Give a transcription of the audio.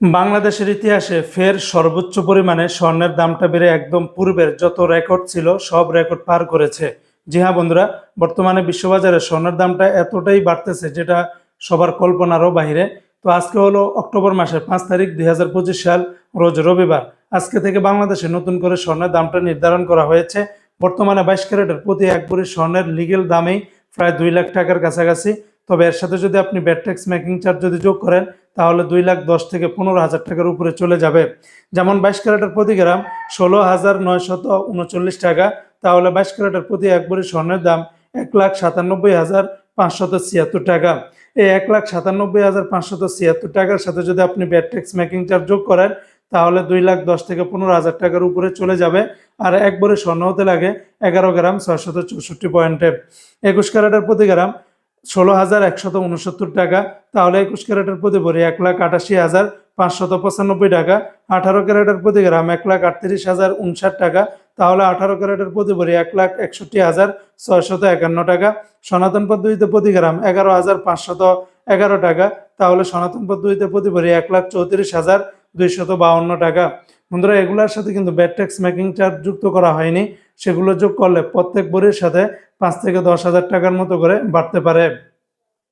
বাংলাদেশের ইতিহাসে ফের সর্বোচ্চ পরিমাণে স্বর্ণের দামটা বেড়ে একদম পূর্বের যত রেকর্ড ছিল সব রেকর্ড পার করেছে। জি হ্যাঁ বন্ধুরা, বর্তমানে বিশ্ববাজারে স্বর্ণের দামটা এতটাই বাড়তেছে যেটা সবার কল্পনারও বাইরে তো আজকে হলো অক্টোবর মাসের পাঁচ তারিখ দুই হাজার পঁচিশ সাল, রোজ রবিবার। আজকে থেকে বাংলাদেশে নতুন করে স্বর্ণের দামটা নির্ধারণ করা হয়েছে। বর্তমানে বাইশ ক্যারেটের প্রতি এক স্বর্ণের লিগেল দামেই প্রায় দুই লাখ টাকার কাছাকাছি। তবে এর সাথে যদি আপনি ব্যাট ট্যাক্স মেকিং চার্জ যদি যোগ করেন তাহলে দুই লাখ দশ থেকে পনেরো হাজার টাকার উপরে চলে যাবে। যেমন বাইশ ক্যারেটের প্রতি গ্রাম ষোলো হাজার নয়শত উনচল্লিশ টাকা, তাহলে বাইশ ক্যারেটের প্রতি এক স্বর্ণের দাম এক লাখ সাতানব্বই হাজার পাঁচশত ছিয়াত্তর টাকা। এই এক লাখ সাতানব্বই হাজার পাঁচশত ছিয়াত্তর টাকার সাথে যদি আপনি ব্যাট ট্যাক্স মেকিং চার্জ যোগ করেন, তাহলে দুই লাখ দশ থেকে পনেরো হাজার টাকার উপরে চলে যাবে আর একবারে স্বর্ণ হতে লাগে এগারো গ্রাম ছয়শত চৌষট্টি পয়েন্টে। একুশ ক্যারেটের প্রতি গ্রাম ষোলো হাজার একশত উনসত্তর টাকা, তাহলে একুশ ক্যারেটের প্রতি ভরি এক লাখ আটাশি হাজার পাঁচশত পঁচানব্বই টাকা। আঠারো ক্যারেটের প্রতি গ্রাম এক লাখ আটত্রিশ হাজার উনষাট টাকা, তাহলে আঠারো ক্যারেটের প্রতি ভরি এক লাখ একষট্টি হাজার ছয়শত একান্ন টাকা। সনাতন পদ্ধতিতে প্রতি গ্রাম এগারো হাজার পাঁচশত এগারো টাকা, তাহলে সনাতন পদ্ধতিতে প্রতি ভরি এক লাখ চৌত্রিশ হাজার দুইশত বাউন্ন টাকা। বন্ধুরা, এগুলোর সাথে কিন্তু ব্যাট ট্যাক্স মেকিং চার্জ যুক্ত করা হয়নি। সেগুলো যোগ করলে প্রত্যেক বড়ির সাথে পাঁচ থেকে দশ হাজার টাকার মতো করে বাড়তে পারে।